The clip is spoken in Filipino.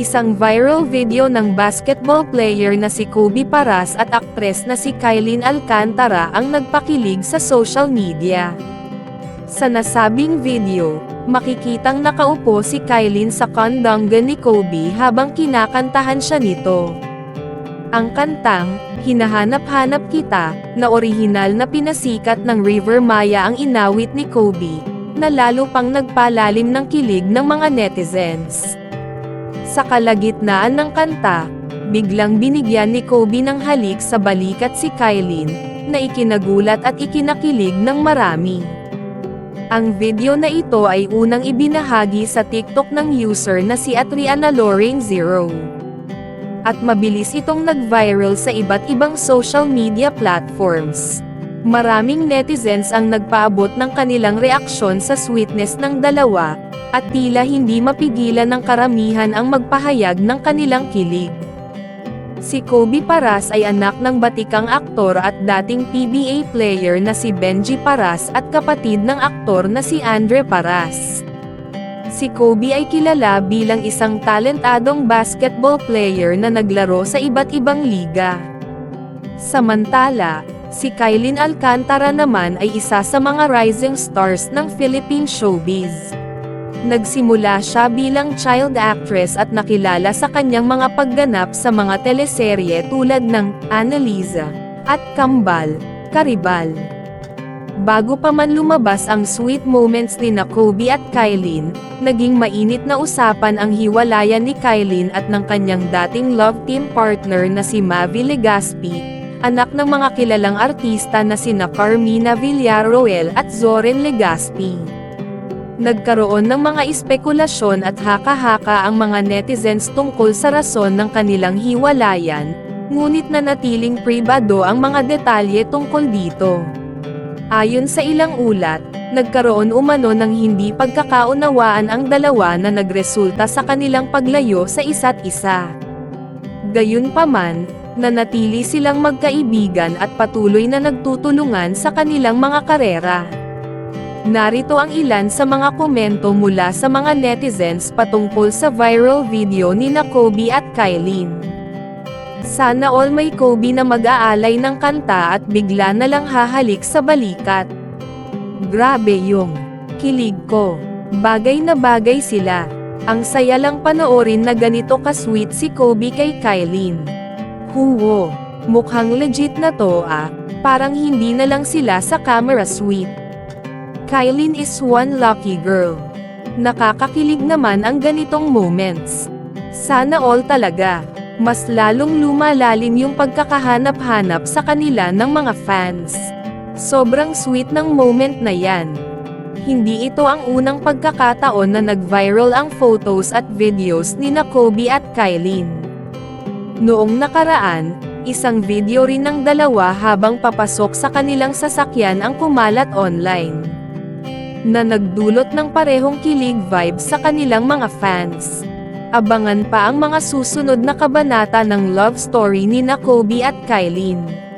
Isang viral video ng basketball player na si Kobe Paras at aktres na si Kylene Alcantara ang nagpakilig sa social media. Sa nasabing video, makikitang nakaupo si Kylene sa kondongan ni Kobe habang kinakantahan siya nito. Ang kantang, Hinahanap-hanap Kita, na orihinal na pinasikat ng River Maya ang inawit ni Kobe, na lalo pang nagpalalim ng kilig ng mga netizens. Sa kalagitnaan ng kanta, biglang binigyan ni Kobe ng halik sa balikat si Kylene, na ikinagulat at ikinakilig ng marami. Ang video na ito ay unang ibinahagi sa TikTok ng user na si Atriana Lorraine Zero. At mabilis itong nag-viral sa iba't ibang social media platforms. Maraming netizens ang nagpaabot ng kanilang reaksyon sa sweetness ng dalawa, at tila hindi mapigilan ng karamihan ang magpahayag ng kanilang kilig. Si Kobe Paras ay anak ng batikang aktor at dating PBA player na si Benji Paras at kapatid ng aktor na si Andre Paras. Si Kobe ay kilala bilang isang talentadong basketball player na naglaro sa iba't ibang liga. Samantala, si Kylene Alcantara naman ay isa sa mga rising stars ng Philippine showbiz. Nagsimula siya bilang child actress at nakilala sa kanyang mga pagganap sa mga teleserye tulad ng Annalisa at Kambal, Karibal. Bago pa man lumabas ang sweet moments ni na Kobe at Kylene, naging mainit na usapan ang hiwalayan ni Kylene at ng kanyang dating love team partner na si Mavi Legaspi, anak ng mga kilalang artista na sina Carmina Villarroel at Zoren Legaspi. Nagkaroon ng mga espekulasyon at haka-haka ang mga netizens tungkol sa rason ng kanilang hiwalayan, ngunit nanatiling pribado ang mga detalye tungkol dito. Ayon sa ilang ulat, nagkaroon umano ng hindi pagkakaunawaan ang dalawa na nagresulta sa kanilang paglayo sa isa't isa. Gayunpaman, nanatili silang magkaibigan at patuloy na nagtutulungan sa kanilang mga karera. Narito ang ilan sa mga komento mula sa mga netizens patungkol sa viral video ni na Kobe at Kylene. Sana all may Kobe na mag-aalay ng kanta at bigla na lang hahalik sa balikat. Grabe yung kilig ko. Bagay na bagay sila. Ang saya lang panoorin na ganito ka-sweet si Kobe kay Kylene. Huwo, mukhang legit na to ah, parang hindi na lang sila sa camera sweet. Kylene is one lucky girl. Nakakakilig naman ang ganitong moments. Sana all talaga mas lalong lumalalim yung pagkakahanap-hanap sa kanila ng mga fans. Sobrang sweet ng moment na yan. Hindi ito ang unang pagkakataon na nag-viral ang photos at videos ni Kobe at Kylene. Noong nakaraan, isang video rin ng dalawa habang papasok sa kanilang sasakyan ang kumalat online. Na nagdulot ng parehong kilig vibes sa kanilang mga fans. Abangan pa ang mga susunod na kabanata ng love story ni na Kobe at Kylene.